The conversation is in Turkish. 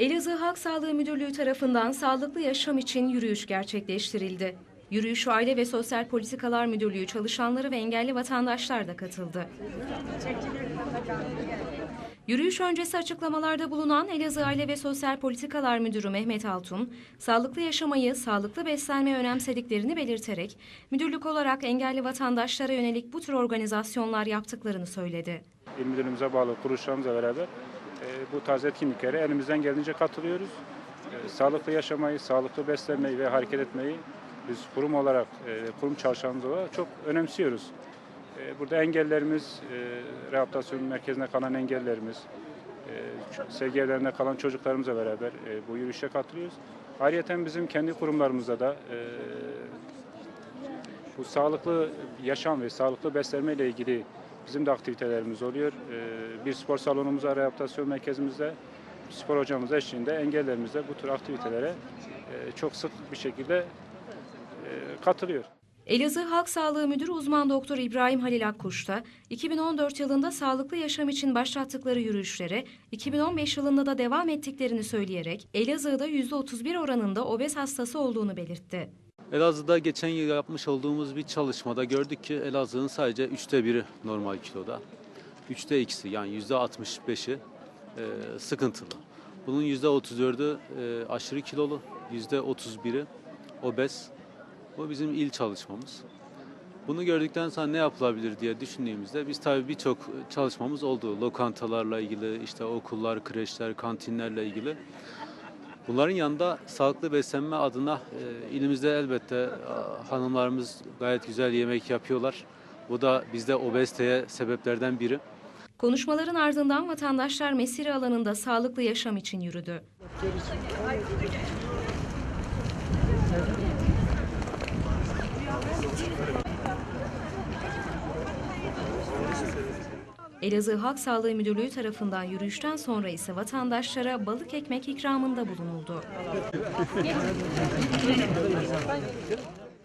Elazığ Halk Sağlığı Müdürlüğü tarafından sağlıklı yaşam için yürüyüş gerçekleştirildi. Yürüyüşe Aile ve Sosyal Politikalar Müdürlüğü çalışanları ve engelli vatandaşlar da katıldı. Yürüyüş öncesi açıklamalarda bulunan Elazığ Aile ve Sosyal Politikalar Müdürü Mehmet Altun, sağlıklı yaşamayı, sağlıklı beslenmeyi önemsediklerini belirterek, müdürlük olarak engelli vatandaşlara yönelik bu tür organizasyonlar yaptıklarını söyledi. İl müdürlüğümüze bağlı kuruluşlarımızla beraber bu tarz etkinliklere elimizden geldiğince katılıyoruz. E, sağlıklı yaşamayı, sağlıklı beslenmeyi ve hareket etmeyi biz kurum olarak, e, kurum çalışanımız olarak çok önemsiyoruz. E, burada engellerimiz, rehabilitasyon merkezine kalan engellerimiz, sevgi evlerinde kalan çocuklarımızla beraber bu yürüyüşe katılıyoruz. Ayrıca bizim kendi kurumlarımızda da bu sağlıklı yaşam ve sağlıklı beslenme ile ilgili bizim de aktivitelerimiz oluyor. Ee, Bir spor salonumuz var, rehabilitasyon merkezimizde. Spor hocamız eşliğinde engellerimizde bu tür aktivitelere e, çok sık bir şekilde e, katılıyor. Elazığ Halk Sağlığı Müdürü Uzman Doktor İbrahim Halil Akkuş da 2014 yılında sağlıklı yaşam için başlattıkları yürüyüşlere 2015 yılında da devam ettiklerini söyleyerek Elazığ'da %31 oranında obez hastası olduğunu belirtti. Elazığ'da geçen yıl yapmış olduğumuz bir çalışmada gördük ki Elazığ'ın sadece üçte biri normal kiloda. Üçte ikisi yani yüzde 65'i e, sıkıntılı. Bunun yüzde 34'ü e, aşırı kilolu, yüzde 31'i obez. Bu bizim il çalışmamız. Bunu gördükten sonra ne yapılabilir diye düşündüğümüzde biz tabii birçok çalışmamız oldu. Lokantalarla ilgili, işte okullar, kreşler, kantinlerle ilgili. Bunların yanında sağlıklı beslenme adına e, ilimizde elbette e, hanımlarımız gayet güzel yemek yapıyorlar. Bu da bizde obeziteye sebeplerden biri. Konuşmaların ardından vatandaşlar mesire alanında sağlıklı yaşam için yürüdü. Elazığ Halk Sağlığı Müdürlüğü tarafından yürüyüşten sonra ise vatandaşlara balık ekmek ikramında bulunuldu.